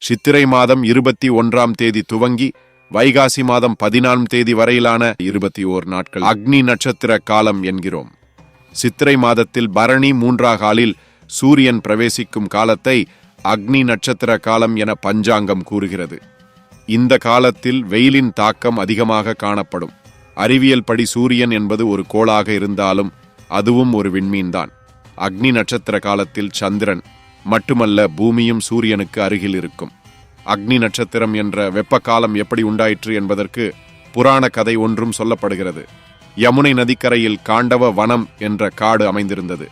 சித்திரை மாதம் இருபத்தி ஒன்றாம் தேதி துவங்கி வைகாசி மாதம் பதினான்கு தேதி வரையிலான இருபத்தி ஓர் நாட்கள் அக்னி நட்சத்திர காலம் என்கிறோம். சித்திரை மாதத்தில் பரணி மூன்றாகாலில் சூரியன் பிரவேசிக்கும் காலத்தை அக்னி நட்சத்திர காலம் என பஞ்சாங்கம் கூறுகிறது. இந்த காலத்தில் வெயிலின் தாக்கம் அதிகமாக காணப்படும். அறிவியல் படி சூரியன் என்பது ஒரு கோளாக இருந்தாலும் அதுவும் ஒரு விண்மீன்தான். அக்னி நட்சத்திர காலத்தில் சந்திரன் மட்டுமல்ல பூமியும் சூரியனுக்கு அருகில் இருக்கும். அக்னி நட்சத்திரம் என்ற வெப்ப காலம் எப்படி உண்டாயிற்று என்பதற்கு புராண கதை ஒன்றும் சொல்லப்படுகிறது. யமுனை நதிக்கரையில் காண்டவ வனம் என்ற காடு அமைந்திருந்தது.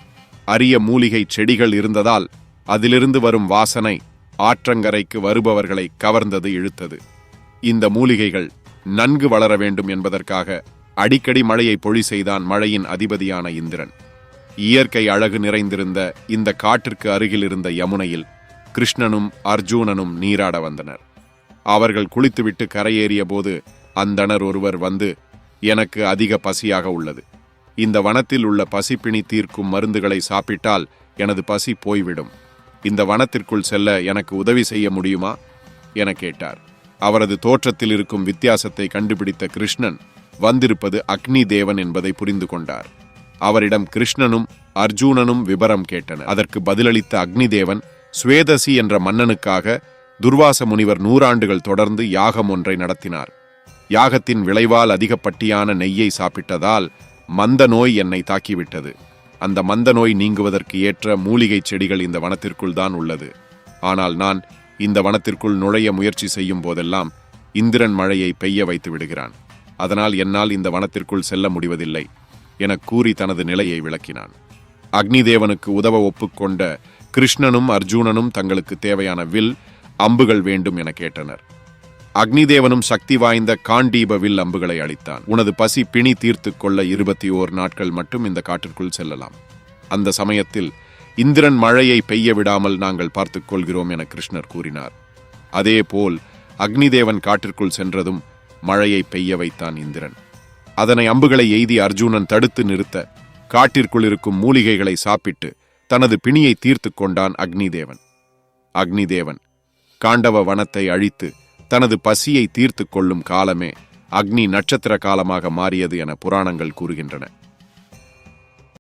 அரிய மூலிகை செடிகள் இருந்ததால் அதிலிருந்து வரும் வாசனை ஆற்றங்கரைக்கு வருபவர்களை கவர்ந்தது இழுத்தது. இந்த மூலிகைகள் நன்கு வளர வேண்டும் என்பதற்காக அடிக்கடி மழையை பொழி செய்தான் மழையின் அதிபதியான இந்திரன். இயற்கை அழகு நிறைந்திருந்த இந்த காட்டிற்கு அருகில் இருந்த யமுனையில் கிருஷ்ணனும் அர்ஜூனனும் நீராட வந்தனர். அவர்கள் குளித்துவிட்டு கரையேறிய போது அந்தணர் ஒருவர் வந்து எனக்கு அதிக பசியாக உள்ளது. இந்த வனத்தில் உள்ள பசிப்பிணி தீர்க்கும் மருந்துகளை சாப்பிட்டால் எனது பசி போய்விடும். இந்த வனத்திற்குள் செல்ல எனக்கு உதவி செய்ய முடியுமா? என கேட்டார். அவரது தோற்றத்தில் இருக்கும் வித்தியாசத்தை கண்டுபிடித்த கிருஷ்ணன் வந்திருப்பது அக்னி தேவன் என்பதை புரிந்து கொண்டார். அவரிடம் கிருஷ்ணனும் அர்ஜூனனும் விபரம் கேட்டனர் அதற்கு பதிலளித்த அக்னிதேவன் சுவேதசி என்ற மன்னனுக்காக துர்வாச முனிவர் நூறாண்டுகள் தொடர்ந்து யாகம் ஒன்றை நடத்தினார். யாகத்தின் விளைவால் அதிகப்பட்டியான நெய்யை சாப்பிட்டதால் மந்த நோய் என்னை தாக்கிவிட்டது. அந்த மந்த நோய் நீங்குவதற்கு ஏற்ற மூலிகை செடிகள் இந்த வனத்திற்குள் தான் உள்ளது. ஆனால் நான் இந்த வனத்திற்குள் நுழைய முயற்சி செய்யும் போதெல்லாம் இந்திரன் மழையை பெய்ய வைத்து விடுகிறான். அதனால் என்னால் இந்த வனத்திற்குள் செல்ல முடிவதில்லை. எனக் கூறி தனது நிலையை விளக்கினான் அக்னிதேவனுக்கு உதவ ஒப்புக்கொண்ட கிருஷ்ணனும் அர்ஜுனனும் தங்களுக்கு தேவையான வில் அம்புகள் வேண்டும் என கேட்டனர். அக்னிதேவனும் சக்தி வாய்ந்த காண்டீப வில் அம்புகளை அளித்தான். உனது பசி பிணி தீர்த்து கொள்ள இருபத்தி ஓர் நாட்கள் மட்டும் இந்த காட்டிற்குள் செல்லலாம். அந்த சமயத்தில் இந்திரன் மழையை பெய்ய விடாமல் நாங்கள் பார்த்துக் கொள்கிறோம் என கிருஷ்ணர் கூறினார். அதேபோல் அக்னிதேவன் காட்டிற்குள் சென்றதும் மழையை பெய்ய வைத்தான் இந்திரன். அதனை அம்புகளை எய்தி அர்ஜுனன் தடுத்து நிறுத்த காட்டிற்குள் இருக்கும் மூலிகைகளை சாப்பிட்டு தனது பிணியை தீர்த்து கொண்டான் அக்னிதேவன். அக்னிதேவன் காண்டவ வனத்தை அழித்து தனது பசியை தீர்த்து கொள்ளும் காலமே அக்னி நட்சத்திர காலமாக மாறியது என புராணங்கள் கூறுகின்றன.